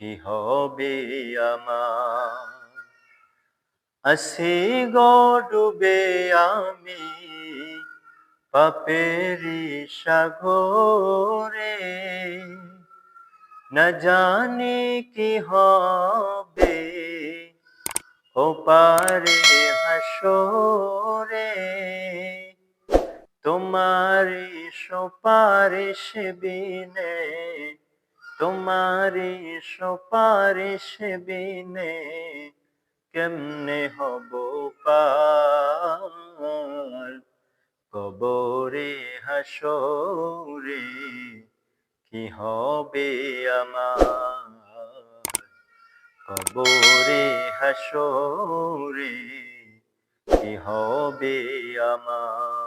কি হবে আমার? আসি গো ডুবে আমি পাপেরি সাগরে। না জানি কি হবে ও পারে হাসরে। তোমারি সুপারিশ বিনে তোমারি সুপারিশ বিনে কেমনে হব পার? কবরে হাসরে কি হবে আমার? কবরে হাসরে কি হবে আমার?